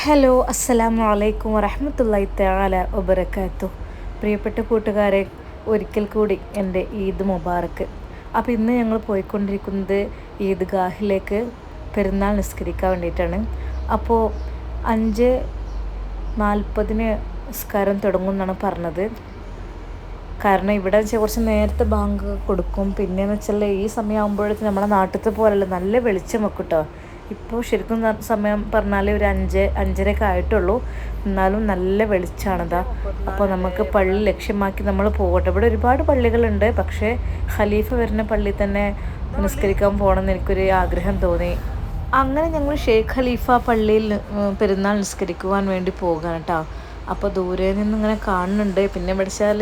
Hello അസ്സലാമു അലൈക്കും വറഹമത്തല്ലായി തആല വബറകാത്തു. പ്രിയപ്പെട്ട കൂട്ടുകാരെ ഒരിക്കൽ കൂടി എന്റെ ഈദ് മുബാറക്ക് അപ്പോൾ ഇന്ന് ഞങ്ങൾ പോയിക്കൊണ്ടിരിക്കുന്നത് ഈദ്ഗാഹിലേക്ക് പെരുന്നാൾ നിസ്കരിക്കാൻ വേണ്ടിയിട്ടാണ്. അപ്പോൾ അഞ്ച് നാൽപ്പതിന് നിസ്കാരം തുടങ്ങും എന്നാണ് പറഞ്ഞത്. കാരണം ഇവിടെ വെച്ചാൽ കുറച്ച് നേരത്തെ ബാങ്ക് കൊടുക്കും. പിന്നെയെന്ന് വെച്ചാൽ ഈ സമയമാകുമ്പോഴത്തേക്കും നമ്മുടെ നാട്ടിലത്തെ പോലല്ല നല്ല വെളിച്ചം വെക്കും കേട്ടോ. ഇപ്പോൾ ശരിക്കും സമയം പറഞ്ഞാൽ ഒരു അഞ്ച് അഞ്ചരയൊക്കെ ആയിട്ടുള്ളൂ. എന്നാലും നല്ല വെളിച്ചാണിതാ. അപ്പോൾ നമുക്ക് പള്ളി ലക്ഷ്യമാക്കി നമ്മൾ പോകട്ടെ. ഇവിടെ ഒരുപാട് പള്ളികളുണ്ട്. പക്ഷേ ഖലീഫ വരുന്ന പള്ളി തന്നെ നിസ്കരിക്കാൻ പോകണമെന്ന് എനിക്കൊരു ആഗ്രഹം തോന്നി. അങ്ങനെ ഞങ്ങൾ ഷെയ്ഖ് ഖലീഫ പള്ളിയിൽ പെരുന്നാൾ നിസ്കരിക്കുവാൻ വേണ്ടി പോകാൻ കേട്ടോ അപ്പോൾ ദൂരെ നിന്ന് ഇങ്ങനെ കാണുന്നുണ്ട്. പിന്നെ പഠിച്ചാൽ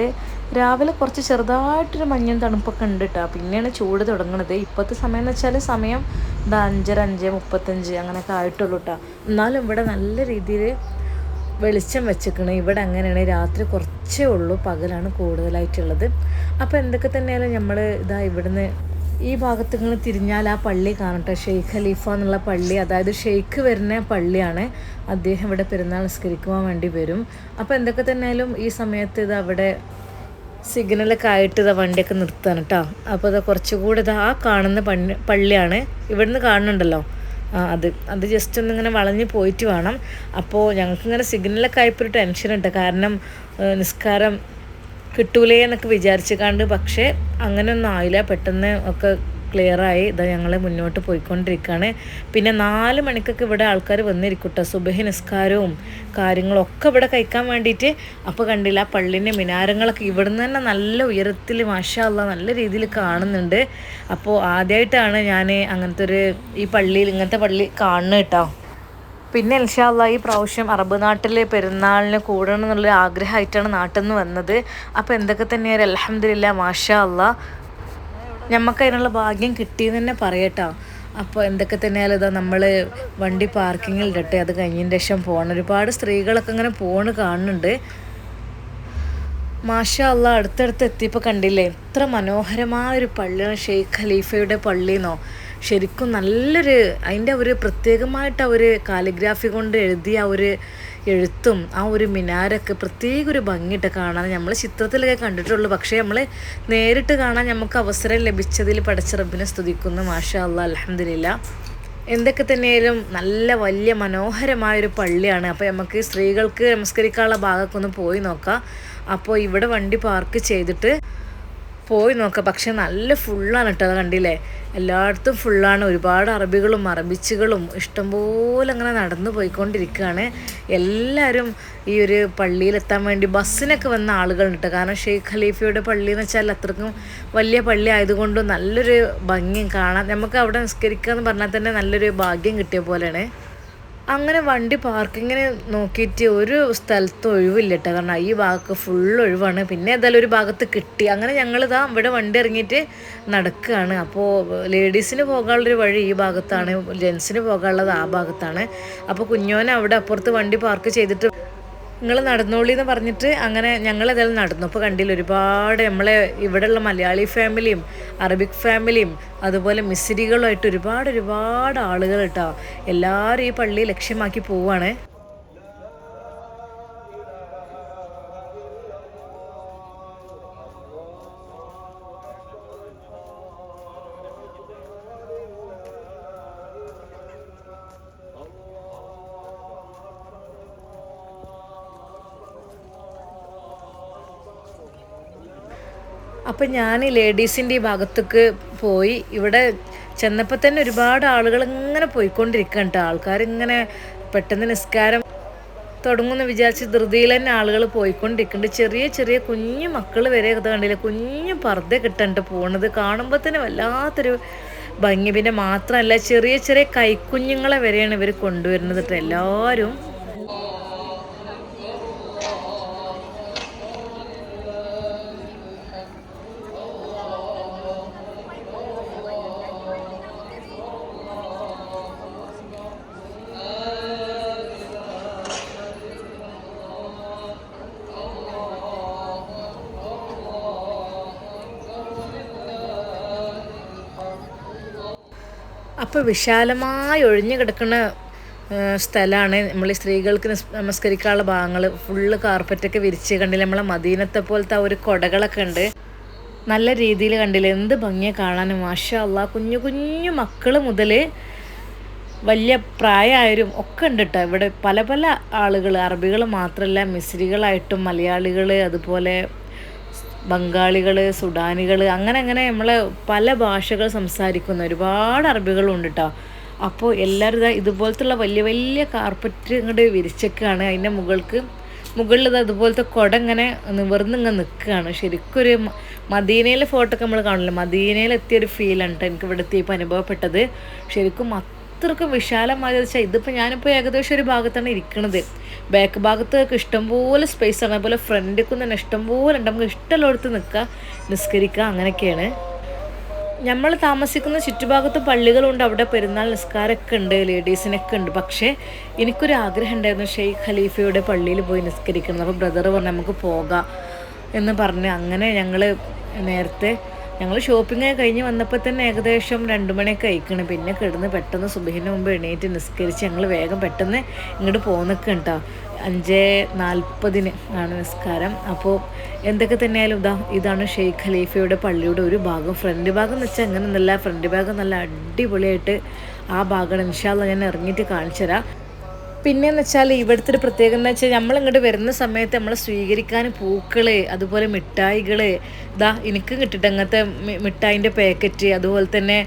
രാവിലെ കുറച്ച് ചെറുതായിട്ടൊരു മഞ്ഞും തണുപ്പൊക്കെ ഉണ്ട് കേട്ടോ പിന്നെയാണ് ചൂട് തുടങ്ങുന്നത് ഇപ്പോഴത്തെ സമയം എന്ന് വെച്ചാൽ സമയം ഇതാ അഞ്ചര അഞ്ച് മുപ്പത്തഞ്ച് അങ്ങനെയൊക്കെ ആയിട്ടുള്ളൂ കേട്ടോ എന്നാലും ഇവിടെ നല്ല രീതിയിൽ വെളിച്ചം വെച്ചേക്കണ്. ഇവിടെ അങ്ങനെയാണ്. രാത്രി കുറച്ചേ ഉള്ളൂ. പകലാണ് കൂടുതലായിട്ടുള്ളത്. അപ്പോൾ എന്തൊക്കെ തന്നെയാലും നമ്മൾ ഇതാ ഇവിടുന്ന് ഈ ഭാഗത്ത് നിങ്ങൾ തിരിഞ്ഞാൽ ആ പള്ളി കാണട്ടെ. ഷെയ്ഖ് ഖലീഫ എന്നുള്ള പള്ളി അതായത് ഷെയ്ഖ് വരുന്ന പള്ളിയാണ് അദ്ദേഹം ഇവിടെ പെരുന്നാൾ നിസ്കരിക്കുവാൻ വേണ്ടി വരും. അപ്പോൾ എന്തൊക്കെ തന്നെയാലും ഈ സമയത്ത് ഇത് അവിടെ സിഗ്നലൊക്കെ ആയിട്ട് ഇതാ വണ്ടിയൊക്കെ നിർത്താൻ കേട്ടോ അപ്പോൾ ഇതാ കുറച്ചുകൂടെ ഇതാ ആ കാണുന്ന പള്ളി പള്ളിയാണ്. ഇവിടുന്ന് കാണുന്നുണ്ടല്ലോ. ആ അത് അത് ജസ്റ്റ് ഒന്ന് ഇങ്ങനെ വളഞ്ഞ് പോയിട്ട് വേണം. അപ്പോൾ ഞങ്ങൾക്കിങ്ങനെ സിഗ്നലൊക്കെ ആയപ്പോൾ ഒരു ടെൻഷൻ ഉണ്ട്. കാരണം നിസ്കാരം കിട്ടൂലേ എന്നൊക്കെ വിചാരിച്ചു കണ്ട് പക്ഷേ അങ്ങനെയൊന്നും ആയില്ല. പെട്ടെന്ന് ഒക്കെ ക്ലിയറായി. ഇതാ ഞങ്ങൾ മുന്നോട്ട് പോയിക്കൊണ്ടിരിക്കുകയാണ് പിന്നെ നാല് മണിക്കൊക്കെ ഇവിടെ ആൾക്കാർ വന്നിരിക്കട്ടെ. സുബഹി നിസ്കാരവും കാര്യങ്ങളൊക്കെ ഇവിടെ കഴിക്കാൻ വേണ്ടിയിട്ട്. അപ്പോൾ കണ്ടില്ല ആ പള്ളിന്റെ മിനാരങ്ങളൊക്കെ ഇവിടുന്ന് തന്നെ നല്ല ഉയരത്തിൽ മാഷാല്ല നല്ല രീതിയിൽ കാണുന്നുണ്ട്. അപ്പോൾ ആദ്യമായിട്ടാണ് ഞാൻ അങ്ങനത്തെ ഒരു ഈ പള്ളിയിൽ ഇങ്ങനത്തെ പള്ളി കാണുന്നത് കേട്ടോ. പിന്നെ ഇൻഷാല്ല ഈ പ്രാവശ്യം അറബ് നാട്ടിലെ പെരുന്നാളിന് കൂടണം എന്നുള്ള ആഗ്രഹമായിട്ടാണ് നാട്ടിൽ നിന്ന് വന്നത്. അപ്പോൾ എന്തൊക്കെ തന്നെയായാലും അലഹമില്ല മാഷാ അല്ലാ ഞമ്മക്ക് അതിനുള്ള ഭാഗ്യം കിട്ടിയെന്ന് തന്നെ പറയട്ടോ. അപ്പോൾ എന്തൊക്കെ തന്നെയാലും ഇതാ നമ്മൾ വണ്ടി പാർക്കിങ്ങിൽ ഇടട്ടെ അത് കഴിഞ്ഞതിന് ശേഷം പോകണം ഒരുപാട് സ്ത്രീകളൊക്കെ ഇങ്ങനെ പോണ് കാണുന്നുണ്ട്. മാഷ അല്ല അടുത്തടുത്ത് എത്തിയപ്പോൾ കണ്ടില്ലേ എത്ര മനോഹരമായ ഒരു പള്ളിയാണ് ഷെയ്ഖ് ഖലീഫയുടെ പള്ളിന്നോ. ശരിക്കും നല്ലൊരു അതിന്റെ ഒരു പ്രത്യേകമായിട്ട് അവർ കാലിഗ്രാഫി കൊണ്ട് എഴുതിയ ഒരു എഴുത്തും ആ ഒരു മിനാരൊക്കെ പ്രത്യേക ഒരു ഭംഗിയിട്ട് കാണാൻ നമ്മൾ ചിത്രത്തിലൊക്കെ കണ്ടിട്ടുള്ളൂ. പക്ഷേ നമ്മൾ നേരിട്ട് കാണാൻ നമുക്ക് അവസരം ലഭിച്ചതിൽ പഠിച്ച റബ്ബിനെ സ്തുതിക്കുന്നു. മാഷാ അല്ല അലഹമില്ല എന്തൊക്കെ തന്നെയാലും നല്ല വലിയ മനോഹരമായൊരു പള്ളിയാണ്. അപ്പോൾ നമുക്ക് സ്ത്രീകൾക്ക് നമസ്കരിക്കാനുള്ള ഭാഗമൊക്കെ ഒന്ന് പോയി നോക്കാം. അപ്പോൾ ഇവിടെ വണ്ടി പാർക്ക് ചെയ്തിട്ട് പോയി നോക്കുക പക്ഷെ നല്ല ഫുള്ളാണ് കേട്ടോ അത് കണ്ടില്ലേ? എല്ലായിടത്തും ഫുള്ളാണ് ഒരുപാട് അറബികളും അറബിച്ചുകളും ഇഷ്ടംപോലെ അങ്ങനെ നടന്നു പോയിക്കൊണ്ടിരിക്കുകയാണ്. എല്ലാവരും ഈ ഒരു പള്ളിയിലെത്താൻ വേണ്ടി ബസ്സിനൊക്കെ വന്ന ആളുകളുണ്ട് കേട്ടോ കാരണം ഷെയ്ഖ് ഖലീഫയുടെ പള്ളി എന്ന് വെച്ചാൽ അത്രക്കും വലിയ പള്ളി ആയതുകൊണ്ട് നല്ലൊരു ഭംഗിയും കാണാൻ നമുക്ക് അവിടെ നിസ്കരിക്കുക എന്ന് പറഞ്ഞാൽ തന്നെ നല്ലൊരു ഭാഗ്യം കിട്ടിയ പോലെയാണ്. അങ്ങനെ വണ്ടി പാർക്കിങ്ങിന് നോക്കിയിട്ട് ഒരു സ്ഥലത്തും ഒഴിവില്ല കേട്ടോ കാരണം ഈ ഭാഗത്ത് ഫുൾ ഒഴിവാണ്. പിന്നെ ഏതായാലും ഒരു ഭാഗത്ത് കിട്ടി. അങ്ങനെ ഞങ്ങൾ ഇതാ ഇവിടെ വണ്ടി ഇറങ്ങിയിട്ട് നടക്കുകയാണ് അപ്പോൾ ലേഡീസിന് പോകാനുള്ളൊരു വഴി ഈ ഭാഗത്താണ്. ജെൻസിന് പോകാനുള്ളത് ആ ഭാഗത്താണ്. അപ്പോൾ കുഞ്ഞോനെ അവിടെ അപ്പുറത്ത് വണ്ടി പാർക്ക് ചെയ്തിട്ട് നിങ്ങൾ നടന്നോളി എന്ന് പറഞ്ഞിട്ട് അങ്ങനെ ഞങ്ങൾ ഇതെല്ലാം നടന്നു. അപ്പോൾ കണ്ടില്ല ഒരുപാട് നമ്മളെ ഇവിടെയുള്ള മലയാളി ഫാമിലിയും അറബിക് ഫാമിലിയും അതുപോലെ മിസ്രികളുമായിട്ട് ഒരുപാട് ഒരുപാട് ആളുകൾ കേട്ടോ എല്ലാവരും ഈ പള്ളി ലക്ഷ്യമാക്കി പോവാണ്. അപ്പം ഞാൻ ലേഡീസിന്റെ ഈ ഭാഗത്തേക്ക് പോയി. ഇവിടെ ചെന്നപ്പോൾ തന്നെ ഒരുപാട് ആളുകൾ ഇങ്ങനെ പോയിക്കൊണ്ടിരിക്കുകയാണ് കേട്ടോ ആൾക്കാരിങ്ങനെ പെട്ടെന്ന് നിസ്കാരം തുടങ്ങുമെന്ന് വിചാരിച്ച് ധൃതിയിൽ തന്നെ ആളുകൾ പോയിക്കൊണ്ടിരിക്കുന്നുണ്ട്. ചെറിയ ചെറിയ കുഞ്ഞു മക്കൾ വരെ ഇത് കണ്ടില്ല? കുഞ്ഞു പർദ്ദ കിട്ടണ്ട് പോണത്. കാണുമ്പോൾ തന്നെ വല്ലാത്തൊരു ഭംഗി. പിന്നെ മാത്രമല്ല ചെറിയ ചെറിയ കൈക്കുഞ്ഞുങ്ങളെ വരെയാണ് ഇവർ കൊണ്ടുവരുന്നത് കേട്ടോ എല്ലാവരും. അപ്പോൾ വിശാലമായി ഒഴിഞ്ഞു കിടക്കുന്ന സ്ഥലമാണ് നമ്മൾ സ്ത്രീകൾക്ക് നമസ്കരിക്കാനുള്ള ഭാഗങ്ങൾ ഫുള്ള് കാർപ്പറ്റൊക്കെ വിരിച്ച് കണ്ടില്ല നമ്മളെ മദീനത്തെ പോലത്തെ ഒരു കൊടകളൊക്കെ ഉണ്ട്. നല്ല രീതിയിൽ കണ്ടില്ല എന്ത് ഭംഗിയെ കാണാൻ മാഷാ അല്ലാ കുഞ്ഞു കുഞ്ഞു മക്കൾ മുതൽ വലിയ പ്രായമായവരും ഒക്കെ ഉണ്ട് കേട്ടോ ഇവിടെ. പല പല ആളുകൾ അറബികൾ മാത്രമല്ല മിസ്രികളായിട്ടും മലയാളികൾ അതുപോലെ ബംഗാളികൾ സുഡാനികൾ അങ്ങനെ അങ്ങനെ നമ്മൾ പല ഭാഷകൾ സംസാരിക്കുന്ന ഒരുപാട് അറബികളുണ്ട് കേട്ടോ അപ്പോൾ എല്ലാവരും ഇതാ ഇതുപോലത്തുള്ള വലിയ വലിയ കാർപ്പറ്റ് ഇങ്ങോട്ട് വിരിച്ചൊക്കെയാണ് അതിന്റെ മുകൾക്ക് മുകളിൽ ഇത് അതുപോലത്തെ കുട ഇങ്ങനെ നിവർന്ന് ഇങ്ങനെ നിൽക്കുകയാണ് ശരിക്കും ഒരു മദീനയിലെ ഫോട്ടോ ഒക്കെ നമ്മൾ കാണില്ല മദീനയിൽ എത്തിയൊരു ഫീലാണ് കേട്ടോ എനിക്ക് ഇവിടെ എത്തിയപ്പോൾ അനുഭവപ്പെട്ടത്. ശരിക്കും അത്രക്കും വിശാലമായത് വെച്ചാൽ ഇതിപ്പോൾ ഞാനിപ്പോൾ ഏകദേശം ഒരു ഭാഗത്താണ് ഇരിക്കുന്നത് ബാക്ക് ഭാഗത്ത് ഇഷ്ടംപോലെ സ്പേസ് ആണ്. അതുപോലെ ഫ്രണ്ടിലേക്കും തന്നെ ഇഷ്ടംപോലെ ഉണ്ട്. നമുക്ക് ഇഷ്ടമുള്ളിടത്ത് നിൽക്കുക നിസ്കരിക്കുക അങ്ങനെയൊക്കെയാണ്. നമ്മൾ താമസിക്കുന്ന ചുറ്റുഭാഗത്ത് പള്ളികളുണ്ട്. അവിടെ പെരുന്നാൾ നിസ്കാരമൊക്കെ ഉണ്ട്. ലേഡീസിനൊക്കെ ഉണ്ട്. പക്ഷേ എനിക്കൊരു ആഗ്രഹം ഉണ്ടായിരുന്നു. ഷെയ്ഖ് ഖലീഫയുടെ പള്ളിയിൽ പോയി നിസ്കരിക്കണം. അപ്പോൾ ബ്രദർ പറഞ്ഞു നമുക്ക് പോകാം. എന്ന് പറഞ്ഞ് അങ്ങനെ ഞങ്ങൾ നേരത്തെ ഞങ്ങൾ ഷോപ്പിംഗ് കഴിഞ്ഞ് വന്നപ്പോൾ തന്നെ ഏകദേശം രണ്ട് മണിയൊക്കെ കഴിക്കണം പിന്നെ കിടന്ന് പെട്ടെന്ന് സുബഹിന് മുമ്പ് എണീറ്റ് നിസ്കരിച്ച് ഞങ്ങൾ വേഗം പെട്ടെന്ന് ഇങ്ങോട്ട് പോകുന്നൊക്കെ കേട്ടോ അഞ്ച് നാൽപ്പതിന് ആണ് നിസ്കാരം. അപ്പോൾ എന്തൊക്കെ തന്നെയായാലും ഇതാ ഇതാണ് ഷെയ്ഖ് ഖലീഫയുടെ പള്ളിയുടെ ഒരു ഭാഗം. ഫ്രണ്ട് ഭാഗം എന്ന് വെച്ചാൽ അങ്ങനെ നല്ല ഫ്രണ്ട് ഭാഗം നല്ല അടിപൊളിയായിട്ട് ആ ഭാഗം ഇൻഷാല്ല ഞാൻ ഇറങ്ങിയിട്ട് കാണിച്ചു തരാം. പിന്നെയെന്ന് വെച്ചാൽ ഇവിടുത്തെ ഒരു പ്രത്യേകത എന്ന് വെച്ചാൽ നമ്മൾ ഇങ്ങോട്ട് വരുന്ന സമയത്ത് നമ്മൾ സ്വീകരിക്കാൻ പൂക്കൾ അതുപോലെ മിഠായികൾ ഇതാ എനിക്ക് കിട്ടിയിട്ട് അങ്ങനത്തെ മിഠായിന്റെ പാക്കറ്റ് അതുപോലെ തന്നെ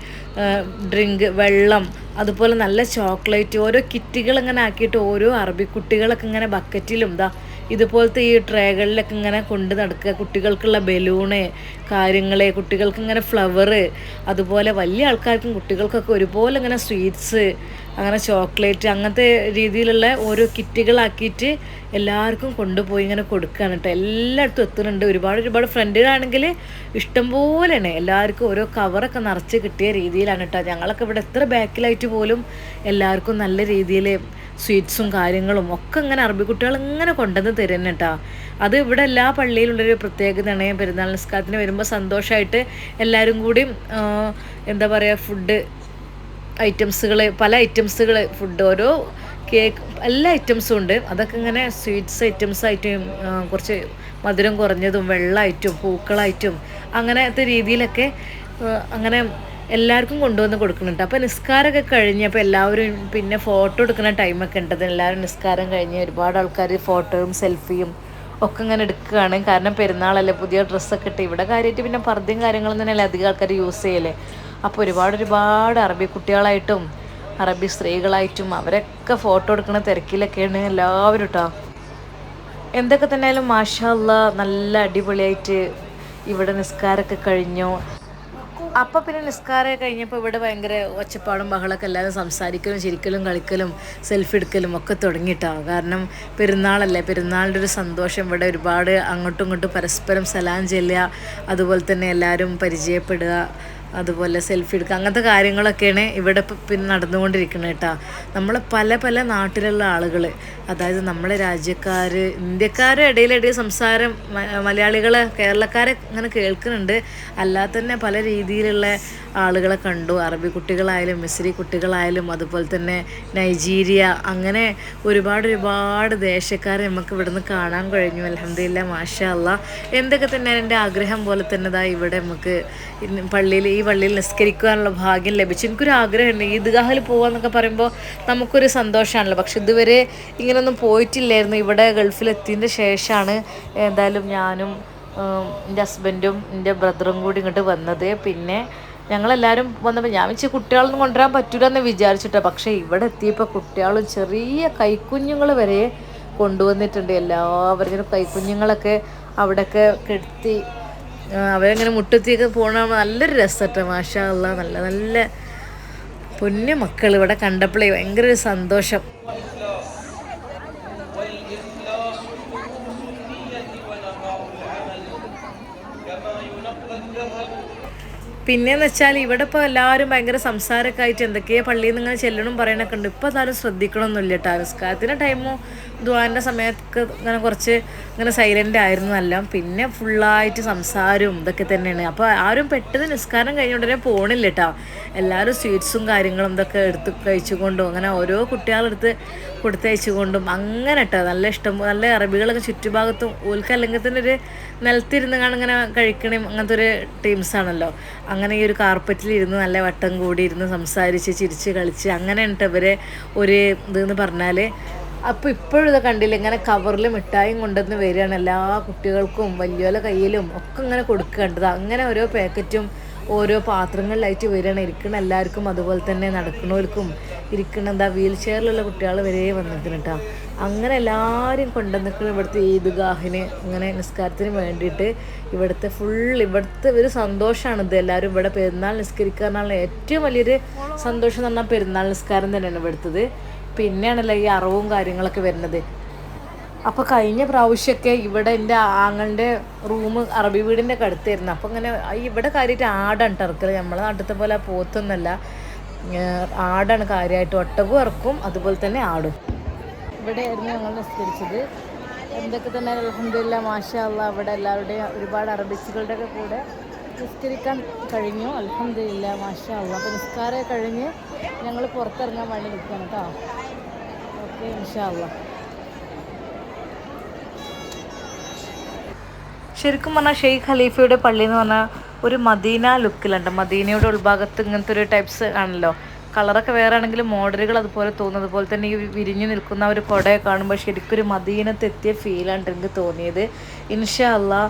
ഡ്രിങ്ക് വെള്ളം അതുപോലെ നല്ല ചോക്ലേറ്റ് ഓരോ കിറ്റുകൾ ഇങ്ങനെ ആക്കിയിട്ട് ഓരോ അറബിക്കുട്ടികളൊക്കെ ഇങ്ങനെ ബക്കറ്റിലും ഇതാ ഇതുപോലത്തെ ഈ ട്രേകളിലൊക്കെ ഇങ്ങനെ കൊണ്ട് നടക്കുക. കുട്ടികൾക്കുള്ള ബലൂണ് കാര്യങ്ങൾ കുട്ടികൾക്ക് ഇങ്ങനെ ഫ്ലവറ് അതുപോലെ വലിയ ആൾക്കാർക്കും കുട്ടികൾക്കൊക്കെ ഒരുപോലെ ഇങ്ങനെ സ്വീറ്റ്സ് അങ്ങനെ ചോക്ലേറ്റ് അങ്ങനത്തെ രീതിയിലുള്ള ഓരോ കിറ്റുകളാക്കിയിട്ട് എല്ലാവർക്കും കൊണ്ടുപോയി ഇങ്ങനെ കൊടുക്കുകയാണ് കേട്ടോ. എല്ലായിടത്തും എത്തുന്നുണ്ട്. ഒരുപാട് ഒരുപാട് ഫ്രണ്ടിലാണെങ്കിൽ ഇഷ്ടംപോലെയാണ്. എല്ലാവർക്കും ഓരോ കവറൊക്കെ നിറച്ച് കിട്ടിയ രീതിയിലാണ് കേട്ടോ. ഞങ്ങളൊക്കെ ഇവിടെ എത്ര ബാക്കിലായിട്ട് പോലും എല്ലാവർക്കും നല്ല രീതിയിൽ സ്വീറ്റ്സും കാര്യങ്ങളും ഒക്കെ ഇങ്ങനെ അറബി കുട്ടികൾ ഇങ്ങനെ കൊണ്ടുവന്ന് തരുന്ന കേട്ടോ അത് ഇവിടെ എല്ലാ പള്ളിയിലുള്ളൊരു പ്രത്യേകതയാണ്. പെരുന്നാൾ നിസ്കാരത്തിന് വരുമ്പോൾ സന്തോഷമായിട്ട് എല്ലാവരും കൂടി എന്താ പറയുക ഫുഡ് ഐറ്റംസുകൾ പല ഐറ്റംസുകൾ ഫുഡ് ഓരോ കേക്ക് എല്ലാ ഐറ്റംസും ഉണ്ട്. അതൊക്കെ ഇങ്ങനെ സ്വീറ്റ്സ് ഐറ്റംസ് ആയിട്ടും കുറച്ച് മധുരം കുറഞ്ഞതും വെള്ളമായിട്ടും പൂക്കളായിട്ടും അങ്ങനത്തെ രീതിയിലൊക്കെ അങ്ങനെ എല്ലാവർക്കും കൊണ്ടുവന്ന് കൊടുക്കുന്നുണ്ട് അപ്പോൾ നിസ്കാരമൊക്കെ കഴിഞ്ഞ് അപ്പോൾ എല്ലാവരും പിന്നെ ഫോട്ടോ എടുക്കുന്ന ടൈമൊക്കെ ഉണ്ടത് എല്ലാവരും നിസ്കാരം കഴിഞ്ഞ് ഒരുപാട് ആൾക്കാർ ഫോട്ടോയും സെൽഫിയും ഒക്കെ ഇങ്ങനെ എടുക്കുകയാണ്. കാരണം പെരുന്നാളല്ലേ പുതിയ ഡ്രസ്സൊക്കെ ഇട്ട്. ഇവിടെ കാര്യമായിട്ട് പിന്നെ പർദ്ദയും കാര്യങ്ങളും തന്നെയല്ലേ അധികം ആൾക്കാർ യൂസ് ചെയ്യല്ലേ അപ്പോൾ ഒരുപാട് ഒരുപാട് അറബി കുട്ടികളായിട്ടും അറബി സ്ത്രീകളായിട്ടും അവരൊക്കെ ഫോട്ടോ എടുക്കുന്ന തിരക്കിലൊക്കെയാണ് എല്ലാവരും കേട്ടോ എന്തൊക്കെ തന്നെയാലും മാഷാല്ല നല്ല അടിപൊളിയായിട്ട് ഇവിടെ നിസ്കാരമൊക്കെ കഴിഞ്ഞു. അപ്പോൾ പിന്നെ നിസ്കാരം കഴിഞ്ഞപ്പോൾ ഇവിടെ ഭയങ്കര ഒച്ചപ്പാടും ബഹളമൊക്കെ എല്ലാവരും സംസാരിക്കലും ചിരിക്കലും കളിക്കലും സെൽഫി എടുക്കലും ഒക്കെ തുടങ്ങിയിട്ടാണ് കാരണം പെരുന്നാളല്ലേ പെരുന്നാളിന്റെ ഒരു സന്തോഷം ഇവിടെ ഒരുപാട് അങ്ങോട്ടും ഇങ്ങോട്ടും പരസ്പരം സലാം ചെല്ലുക അതുപോലെ തന്നെ എല്ലാവരും പരിചയപ്പെടുക അതുപോലെ സെൽഫി എടുക്കുക. അങ്ങനത്തെ കാര്യങ്ങളൊക്കെയാണ് ഇവിടെ പിന്നെ നടന്നുകൊണ്ടിരിക്കുന്നത് കേട്ടോ. നമ്മളെ പല പല നാട്ടിലുള്ള ആളുകൾ അതായത് നമ്മളെ രാജ്യക്കാർ ഇന്ത്യക്കാരുടെ ഇടയിലിടയിൽ സംസാരം മലയാളികൾ കേരളക്കാരെ ഇങ്ങനെ കേൾക്കുന്നുണ്ട്. അല്ലാതെ തന്നെ പല രീതിയിലുള്ള ആളുകളെ കണ്ടു. അറബി കുട്ടികളായാലും മിസ്രി കുട്ടികളായാലും അതുപോലെ തന്നെ നൈജീരിയ അങ്ങനെ ഒരുപാട് ഒരുപാട് ദേശക്കാരെ നമുക്ക് ഇവിടുന്ന് കാണാൻ കഴിഞ്ഞു. അലഹമില്ല മാഷ അല്ല എന്തൊക്കെ തന്നെ എന്റെ ആഗ്രഹം പോലെ തന്നെ ഇവിടെ നമുക്ക് പള്ളിയിൽ ഈ പള്ളിയിൽ നിസ്കരിക്കാനുള്ള ഭാഗ്യം ലഭിച്ചു. എനിക്കൊരു ആഗ്രഹമുണ്ട്. ഈദ്ഗാഹിൽ പോകാന്നൊക്കെ പറയുമ്പോൾ നമുക്കൊരു സന്തോഷമാണല്ലോ പക്ഷെ ഇതുവരെ ഇങ്ങനെയൊന്നും പോയിട്ടില്ലായിരുന്നു. ഇവിടെ ഗൾഫിലെത്തിയതിന്റെ ശേഷമാണ് എന്തായാലും ഞാനും എന്റെ ഹസ്ബൻഡും എന്റെ ബ്രദറും കൂടി ഇങ്ങോട്ട് വന്നത്. പിന്നെ ഞങ്ങളെല്ലാവരും വന്നപ്പോൾ ഞാൻ വെച്ച് കുട്ടികളൊന്നും കൊണ്ടുവരാൻ പറ്റൂല എന്ന് വിചാരിച്ചിട്ടാണ് പക്ഷേ ഇവിടെ എത്തിയപ്പോൾ കുട്ടികളും ചെറിയ കൈക്കുഞ്ഞുങ്ങൾ വരെ കൊണ്ടുവന്നിട്ടുണ്ട്. എല്ലാവരും കൈക്കുഞ്ഞുങ്ങളൊക്കെ അവിടെയൊക്കെ കെടുത്തി അവരങ്ങനെ മുട്ടത്തിയൊക്കെ പോകണ നല്ലൊരു രസട്ടെ മാഷാള്ള നല്ല നല്ല പൊന്നു മക്കൾ ഇവിടെ കണ്ടപ്പോഴേ ഭയങ്കര ഒരു സന്തോഷം. പിന്നെന്ന് വെച്ചാൽ ഇവിടെ ഇപ്പോൾ എല്ലാവരും ഭയങ്കര സംസാരമൊക്കെ ആയിട്ട് എന്തൊക്കെയോ പള്ളിയിൽ നിന്ന് ഇങ്ങനെ ചെല്ലണം പറയണൊക്കെ ഉണ്ട്. ഇപ്പോൾ അതാരും ശ്രദ്ധിക്കണമൊന്നുമില്ല കേട്ടോ നിസ്കാരത്തിന്റെ ടൈമോ ദ്വാന്റെ സമയത്ത് ഇങ്ങനെ കുറച്ച് ഇങ്ങനെ സൈലന്റ് ആയിരുന്നു എല്ലാം. പിന്നെ ഫുള്ളായിട്ട് സംസാരവും ഇതൊക്കെ തന്നെയാണ്. അപ്പോൾ ആരും പെട്ടെന്ന് നിസ്കാരം കഴിഞ്ഞ ഉടനെ പോണില്ല കേട്ടോ എല്ലാവരും സ്വീറ്റ്സും കാര്യങ്ങളും ഇതൊക്കെ എടുത്ത് കഴിച്ചുകൊണ്ടും അങ്ങനെ ഓരോ കുട്ടികളെടുത്ത് കൊടുത്തയച്ചുകൊണ്ടും അങ്ങനെ കേട്ടോ നല്ല ഇഷ്ടം നല്ല അറബികളൊക്കെ ചുറ്റുഭാഗത്തും ഓൽക്ക് അല്ലെങ്കിൽ തന്നെ ഒരു നിലത്തിരുന്ന് കാണിങ്ങനെ കഴിക്കണേം അങ്ങനത്തെ ഒരു ടീംസാണല്ലോ അങ്ങനെ ഈ ഒരു കാർപ്പറ്റിൽ ഇരുന്ന് നല്ല വട്ടം കൂടി ഇരുന്ന് സംസാരിച്ച് ചിരിച്ച് കളിച്ച് അങ്ങനെ കേട്ടോ ഇവരെ ഒരു ഇതെന്ന് പറഞ്ഞാൽ അപ്പോൾ ഇപ്പോഴും കണ്ടില്ല ഇങ്ങനെ കവറിൽ മിഠായും കൊണ്ടുവന്ന് വരികയാണ് എല്ലാ കുട്ടികൾക്കും വലിയോല കയ്യിലും ഒക്കെ ഇങ്ങനെ കൊടുക്കേണ്ടത് അങ്ങനെ ഓരോ പാക്കറ്റും ഓരോ പാത്രങ്ങളിലായിട്ട് വരികയാണ്. ഇരിക്കുന്ന എല്ലാവർക്കും അതുപോലെ തന്നെ നടക്കുന്നവർക്കും ഇരിക്കുന്ന എന്താ വീൽ ചെയറിലുള്ള കുട്ടികൾ വരെ വന്നിരിക്കുന്നു കേട്ടോ അങ്ങനെ എല്ലാവരും കൊണ്ടുവന്നിരിക്കുന്ന ഇവിടുത്തെ ഈദ്ഗാഹിന് അങ്ങനെ നിസ്കാരത്തിന് വേണ്ടിയിട്ട് ഇവിടുത്തെ ഫുൾ ഇവിടുത്തെ ഒരു സന്തോഷമാണ് ഇത്. എല്ലാവരും ഇവിടെ പെരുന്നാൾ നിസ്കരിക്കുക എന്നുള്ള ഏറ്റവും വലിയൊരു സന്തോഷം എന്ന് പറഞ്ഞാൽ പെരുന്നാൾ നിസ്കാരം തന്നെയാണ് ഇവിടുത്തത്. പിന്നെയാണല്ലോ ഈ അറിവും കാര്യങ്ങളൊക്കെ വരുന്നത്. അപ്പോൾ കഴിഞ്ഞ പ്രാവശ്യമൊക്കെ ഇവിടെ എന്റെ ആങ്ങളുടെ റൂം അറബി വീടിന്റെ ഒക്കെ അടുത്തായിരുന്നു അപ്പോൾ ഇങ്ങനെ ഇവിടെ കാര്യമായിട്ട് ആടാണ് ടർക്കൽ നമ്മളെ നാട്ടിലത്തെ പോലെ പോത്തൊന്നുമല്ല. ആടാണ് കാര്യമായിട്ട് ഒട്ടകും ഇറക്കും. അതുപോലെ തന്നെ ആടും. ഇവിടെയായിരുന്നു ഞങ്ങൾ നിസ്കരിച്ചത്. എന്തൊക്കെ തന്നെ അലഹമില്ല മാഷാ അള്ള ഇവിടെ എല്ലാവരുടെയും ഒരുപാട് അറബിസുകളുടെയൊക്കെ കൂടെ നിസ്കരിക്കാൻ കഴിഞ്ഞു. അലഹമില്ല മാഷാ അപ്പോൾ നിസ്കാരം കഴിഞ്ഞ് ഞങ്ങൾ പുറത്തിറങ്ങാൻ വേണ്ടി നിൽക്കണം കേട്ടോ ഓക്കെ ഇൻഷാ അള്ളാ. ശരിക്കും പറഞ്ഞാൽ ഷെയ്ഖ് ഖലീഫയുടെ പള്ളി എന്ന് പറഞ്ഞാൽ ഒരു മദീന ലുക്കിലുണ്ട്. മദീനയുടെ ഉൾഭാഗത്ത് ഇങ്ങനത്തെ ഒരു ടൈപ്സ് ആണല്ലോ. കളറൊക്കെ വേറെ ആണെങ്കിലും മോഡലുകൾ അതുപോലെ തോന്നുന്നത് അതുപോലെ തന്നെ ഈ വിരിഞ്ഞു നിൽക്കുന്ന ഒരു കുടയെ കാണുമ്പോൾ ശരിക്കും ഒരു മദീനത്തെത്തിയ ഫീലാണ് എനിക്ക് തോന്നിയത്. ഇൻഷാ അള്ളാ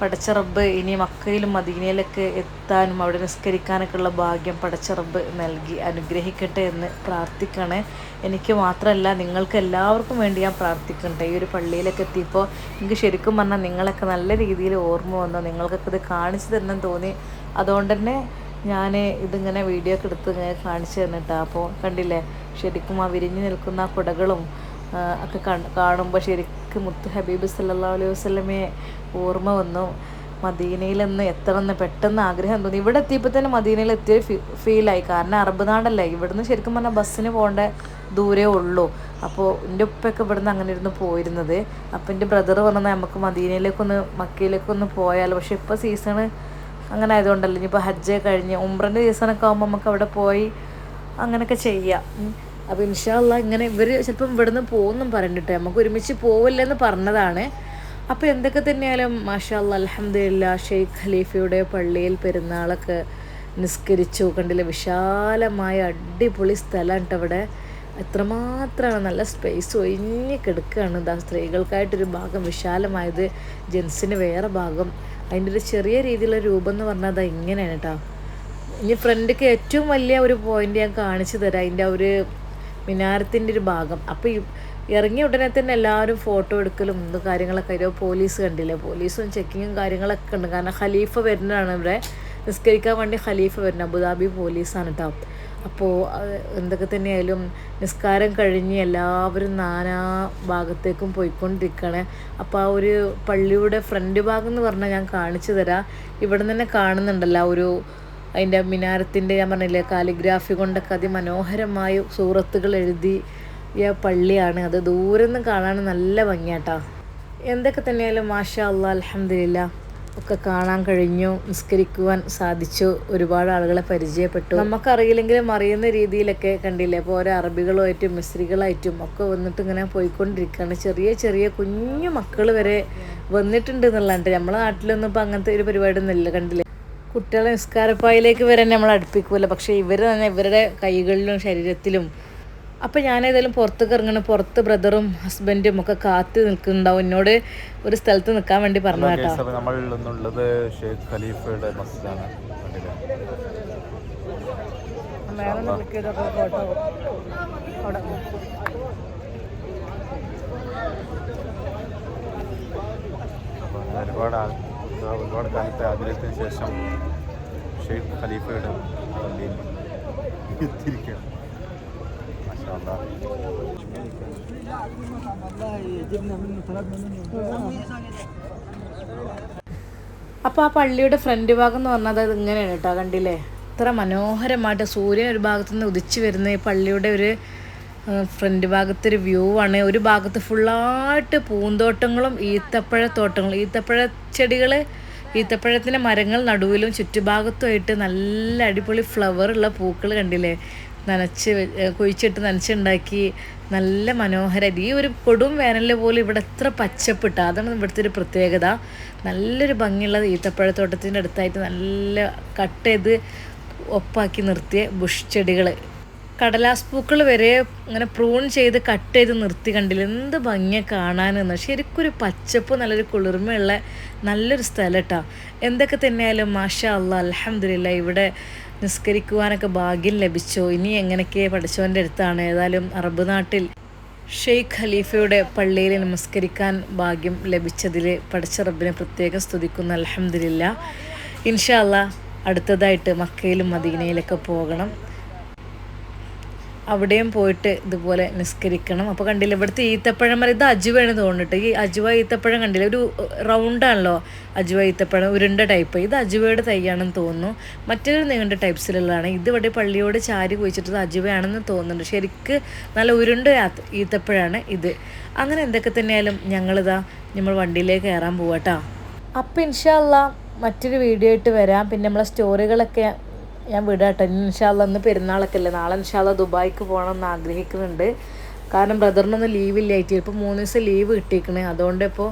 പടച്ച റബ്ബ് ഇനി മക്കയിലും മദീനയിലൊക്കെ എത്താനും അവിടെ നിസ്കരിക്കാനൊക്കെ ഉള്ള ഭാഗ്യം പടച്ച റബ്ബ് നൽകി. അനുഗ്രഹിക്കട്ടെ എന്ന് പ്രാർത്ഥിക്കണേ. എനിക്ക് മാത്രമല്ല നിങ്ങൾക്ക് എല്ലാവർക്കും വേണ്ടി ഞാൻ പ്രാർത്ഥിക്കട്ടെ ഈ ഒരു പള്ളിയിലൊക്കെ എത്തിയപ്പോൾ എനിക്ക് ശരിക്കും പറഞ്ഞാൽ നിങ്ങളൊക്കെ നല്ല രീതിയിൽ ഓർമ്മ വന്നു. നിങ്ങൾക്കൊക്കെ ഇത് കാണിച്ചു തരണം തോന്നി. അതുകൊണ്ട് തന്നെ ഞാൻ ഇതിങ്ങനെ വീഡിയോ ഒക്കെ എടുത്ത് ഇങ്ങനെ കാണിച്ചു തന്നിട്ടാണ് അപ്പോൾ കണ്ടില്ലേ ശരിക്കും ആ വിരിഞ്ഞു നിൽക്കുന്ന കുടകളും ഒക്കെ കാണുമ്പോൾ ശരിക്കും മുത്ത് ഹബീബ് സല്ലാ അലൈഹി വസ്ലമയെ ഓർമ്മ വന്നു. മദീനയിലൊന്ന് എത്തണമെന്ന് പെട്ടെന്ന് ആഗ്രഹം തോന്നി. ഇവിടെ എത്തിയപ്പോൾ തന്നെ മദീനയിൽ എത്തിയ ഫീലായി. കാരണം അറബ് നാടല്ലേ. ഇവിടുന്ന് ശരിക്കും പറഞ്ഞാൽ ബസ്സിന് പോകേണ്ട ദൂരേ ഉള്ളൂ. അപ്പോൾ എന്റെ ഉപ്പയൊക്കെ ഇവിടുന്ന് അങ്ങനെ ഇരുന്ന് പോയിരുന്നത്. അപ്പോൾ എന്റെ ബ്രദർ പറഞ്ഞാൽ നമുക്ക് മദീനയിലേക്കൊന്ന് മക്കയിലേക്കൊന്ന് പോയാലോ. പക്ഷെ ഇപ്പോൾ സീസണ് അങ്ങനെ ആയതുകൊണ്ടല്ലോ. ഇനിയിപ്പോൾ ഹജ്ജ് കഴിഞ്ഞ് ഉംറന്റെ സീസണൊക്കെ ആകുമ്പോൾ നമുക്ക് അവിടെ പോയി അങ്ങനെയൊക്കെ ചെയ്യാം. അപ്പോൾ ഇൻഷാല്ല ഇങ്ങനെ ഇവർ ചിലപ്പം ഇവിടുന്ന് പോകുന്നും പറഞ്ഞിട്ട് നമുക്ക് ഒരുമിച്ച് പോവില്ലെന്ന് പറഞ്ഞതാണ്. അപ്പോൾ എന്തൊക്കെ തന്നെയായാലും മാഷാല്ല അലഹമ്മദില്ല ഷെയ്ഖ് ഖലീഫയുടെ പള്ളിയിൽ പെരുന്നാളൊക്കെ നിസ്കരിച്ചു കണ്ടില്ല? വിശാലമായ അടിപൊളി സ്ഥലമാണ് അവിടെ. എത്രമാത്രമാണ് നല്ല സ്പേസ് ഒഴിഞ്ഞ് കിടക്കുകയാണ് ഇതാ സ്ത്രീകൾക്കായിട്ടൊരു ഭാഗം വിശാലമായത് ജെൻസിന് വേറെ ഭാഗം. അതിന്റെ ഒരു ചെറിയ രീതിയിലുള്ള രൂപം എന്ന് പറഞ്ഞാൽ അത് ഇങ്ങനെയാണ് കേട്ടോ ഇനി ഫ്രണ്ടിക്ക് ഏറ്റവും വലിയ ഒരു പോയിന്റ് ഞാൻ കാണിച്ചു തരാം. അതിന്റെ ഒരു മിനാരത്തിന്റെ ഒരു ഭാഗം. അപ്പോൾ ഇറങ്ങിയ ഉടനെ തന്നെ എല്ലാവരും ഫോട്ടോ എടുക്കലും ഇത് കാര്യങ്ങളൊക്കെ ആയിരുന്നു പോലീസ് കണ്ടില്ലേ? പോലീസും ചെക്കിങ്ങും കാര്യങ്ങളൊക്കെ ഉണ്ട്. കാരണം ഖലീഫ വരുന്നതാണ് ഇവിടെ. നിസ്കരിക്കാൻ വേണ്ടി ഖലീഫ വരുന്നത്. അബുദാബി പോലീസാണ് കേട്ടോ അപ്പോൾ എന്തൊക്കെ തന്നെയായാലും നിസ്കാരം കഴിഞ്ഞ് എല്ലാവരും നാനാ ഭാഗത്തേക്കും പോയിക്കൊണ്ടിരിക്കുകയാണ്. അപ്പോൾ ആ ഒരു പള്ളിയുടെ ഫ്രണ്ട് ഭാഗം എന്ന് പറഞ്ഞാൽ ഞാൻ കാണിച്ചു തരാം. ഇവിടെ നിന്ന് തന്നെ കാണുന്നുണ്ടല്ലോ ഒരു അതിന്റെ മിനാരത്തിന്റെ ഞാൻ പറഞ്ഞില്ലേ കാലിഗ്രാഫി കൊണ്ടൊക്കെ അതിമനോഹരമായ സൂറത്തുകൾ എഴുതിയ പള്ളിയാണ്. അത് ദൂരെ നിന്ന് കാണാൻ നല്ല ഭംഗിയാട്ടാ. എന്തൊക്കെ തന്നെയായാലും മാഷാ അള്ളാ അലഹമില്ല ഒക്കെ കാണാൻ കഴിഞ്ഞു നിസ്കരിക്കുവാൻ സാധിച്ചു. ഒരുപാട് ആളുകളെ പരിചയപ്പെട്ടു. നമുക്കറിയില്ലെങ്കിലും അറിയുന്ന രീതിയിലൊക്കെ കണ്ടില്ലേ അപ്പോൾ ഓരോ അറബികളുമായിട്ടും മിസ്രികളായിട്ടും ഒക്കെ വന്നിട്ട് ഇങ്ങനെ പോയിക്കൊണ്ടിരിക്കുകയാണ്. ചെറിയ ചെറിയ കുഞ്ഞു മക്കൾ വരെ വന്നിട്ടുണ്ട് എന്നുള്ളതാണ്. നമ്മളെ നാട്ടിലൊന്നും ഇപ്പോൾ അങ്ങനത്തെ ഒരു പരിപാടിയൊന്നും ഇല്ല കണ്ടില്ലേ? കുട്ടികളെ നിസ്കാരപ്പായിലേക്ക് വരെ നമ്മൾ അടുപ്പിക്കൂല. പക്ഷേ ഇവർ തന്നെ ഇവരുടെ കൈകളിലും ശരീരത്തിലും. അപ്പം ഞാനേതായാലും പുറത്തേക്ക് ഇറങ്ങണം പുറത്ത് ബ്രദറും ഹസ്ബൻഡും ഒക്കെ കാത്ത് നിൽക്കുന്നുണ്ടാവും. എന്നോട് ഒരു സ്ഥലത്ത് നിൽക്കാൻ വേണ്ടി പറഞ്ഞു കേട്ടോ. നമ്മൾ ഇന്നുള്ളത് ഖലീഫയുടെ മസ്ജിദാണ്. മേലെ ഫോട്ടോ അവിടെ. അപ്പോൾ ഒരുപാട് ആൾ ഒരുപാട് കാലത്തെ ആഗ്രഹത്തിന് ശേഷം ഷെയ്ഖ് ഖലീഫയുടെ പള്ളിയിൽ എത്തിയിരിക്കുകയാണ്. അപ്പോൾ ആ പള്ളിയുടെ ഫ്രണ്ട് ഭാഗം എന്ന് പറഞ്ഞാൽ അത് ഇങ്ങനെയാണ് കേട്ടോ കണ്ടില്ലേ ഇത്ര മനോഹരമായിട്ട് സൂര്യൻ ഒരു ഭാഗത്തുനിന്ന് ഉദിച്ചു വരുന്ന ഈ പള്ളിയുടെ ഒരു ഫ്രണ്ട് ഭാഗത്തൊരു വ്യൂ ആണ് ഒരു ഭാഗത്ത് ഫുള്ളായിട്ട് പൂന്തോട്ടങ്ങളും ഈത്തപ്പഴ തോട്ടങ്ങളും ഈത്തപ്പഴ ചെടികൾ ഈത്തപ്പഴത്തിന്റെ മരങ്ങൾ നടുവിലും ചുറ്റുഭാഗത്തുമായിട്ട് നല്ല അടിപൊളി ഫ്ലവർ ഉള്ള പൂക്കൾ കണ്ടില്ലേ? നനച്ച് കുഴിച്ചിട്ട് നനച്ചുണ്ടാക്കി നല്ല മനോഹരമായിട്ട് ഈ ഒരു കൊടും വേനലിൽ പോലും ഇവിടെ എത്ര പച്ചപ്പിട്ട അതാണ് ഇവിടുത്തെ ഒരു പ്രത്യേകത. നല്ലൊരു ഭംഗിയുള്ള ഈത്തപ്പഴത്തോട്ടത്തിന്റെ അടുത്തായിട്ട് നല്ല കട്ട് ചെയ്ത് ഒപ്പാക്കി നിർത്തിയ ബുഷ് ചെടികൾ കടലാസ് പൂക്കൾ വരെ ഇങ്ങനെ പ്രൂൺ ചെയ്ത് കട്ട് ചെയ്ത് നിർത്തി കണ്ടില്ല? എന്ത് ഭംഗിയെ കാണാനെന്ന്. ശരിക്കൊരു പച്ചപ്പ് നല്ലൊരു കുളിർമയുള്ള നല്ലൊരു സ്ഥലം കേട്ടോ എന്തൊക്കെ തന്നെയായാലും മാഷ അല്ല അലഹമില്ല ഇവിടെ നിസ്കരിക്കുവാനൊക്കെ ഭാഗ്യം ലഭിച്ചോ? ഇനി എങ്ങനെയൊക്കെ പഠിച്ചവന്റെ അടുത്താണ്? ഏതായാലും അറബ് നാട്ടിൽ ഷെയ്ഖ് ഖലീഫയുടെ പള്ളിയിൽ നമസ്കരിക്കാൻ ഭാഗ്യം ലഭിച്ചതിൽ പഠിച്ച റബ്ബിനെ പ്രത്യേകം സ്തുതിക്കുന്നു അലഹമില്ല ഇൻഷാ അല്ലാ അടുത്തതായിട്ട് മക്കയിലും മദീനയിലൊക്കെ പോകണം. അവിടെയും പോയിട്ട് ഇതുപോലെ നിസ്കരിക്കണം. അപ്പോൾ കണ്ടില്ല ഇവിടുത്തെ ഈത്തപ്പഴം പറയും ഇത് അജുവയാണ് തോന്നിട്ട്. ഈ അജുവ ഈത്തപ്പഴം കണ്ടില്ല ഒരു റൗണ്ടാണല്ലോ അജുവ ഈത്തപ്പഴം ഉരുണ്ട ടൈപ്പ് ഇത് അജുവയുടെ തൈയാണെന്ന് തോന്നുന്നു. മറ്റൊരു നീണ്ട ടൈപ്സിലുള്ളതാണ് ഇത് ഇവിടെ പള്ളിയോട് ചാരി കുഴിച്ചിട്ടത് അജുവയാണെന്ന് തോന്നുന്നുണ്ട്. ശരിക്ക് നല്ല ഉരുണ്ട ഈത്തപ്പഴമാണ് ഇത്. അങ്ങനെ എന്തൊക്കെ തന്നെയായാലും ഞങ്ങളിതാ നമ്മൾ വണ്ടിയിലേക്ക് കയറാൻ പോവാട്ടോ. അപ്പം ഇൻഷാല്ല മറ്റൊരു വീഡിയോ ആയിട്ട് വരാം. പിന്നെ നമ്മളെ സ്റ്റോറികളൊക്കെ ഞാൻ വിടാട്ടെ. ഇൻഷാല്ല ഇന്ന് പെരുന്നാളൊക്കെ അല്ലേ നാളെ ഇൻഷാല്ല ദുബായിക്ക് പോകണം എന്ന് ആഗ്രഹിക്കുന്നുണ്ട്. കാരണം ബ്രദറിനൊന്നും ലീവ് ഇല്ലായിട്ട് ഇപ്പോൾ മൂന്ന് ദിവസം ലീവ് കിട്ടിയിരിക്കണേ അതുകൊണ്ട് ഇപ്പോൾ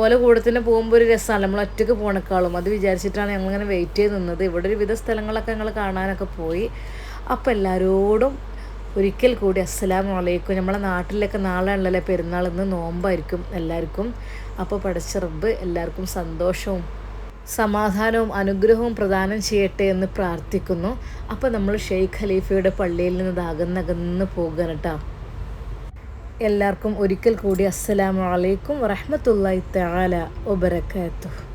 ഓല കൂടത്തിന് പോകുമ്പോൾ ഒരു രസമാണ് നമ്മൾ ഒറ്റയ്ക്ക് പോണേക്കാളും. അത് വിചാരിച്ചിട്ടാണ് ഞങ്ങളിങ്ങനെ വെയിറ്റ് ചെയ്ത് നിന്നത്. ഇവിടെ ഒരു വിധ സ്ഥലങ്ങളൊക്കെ ഞങ്ങൾ കാണാനൊക്കെ പോയി. അപ്പോൾ എല്ലാവരോടും ഒരിക്കൽ കൂടി അസ്സലാം വലൈക്കും നമ്മളെ നാട്ടിലൊക്കെ നാളെ ഉള്ളല്ലേ പെരുന്നാൾ. ഇന്ന് നോമ്പായിരിക്കും എല്ലാവർക്കും. അപ്പോൾ പഠിച്ച റബ്ബ് എല്ലാവർക്കും സന്തോഷവും സമാധാനവും അനുഗ്രഹവും പ്രദാനം ചെയ്യട്ടെ എന്ന് പ്രാർത്ഥിക്കുന്നു. അപ്പോൾ നമ്മൾ ഷെയ്ഖ് ഖലീഫയുടെ പള്ളിയിൽ നിന്ന് അകന്നകന്ന് പോകണം കേട്ടോ എല്ലാവർക്കും ഒരിക്കൽ കൂടി അസ്സലാമു അലൈക്കും വറഹ്മത്തുള്ളാഹി തആല വബറകാതുഹു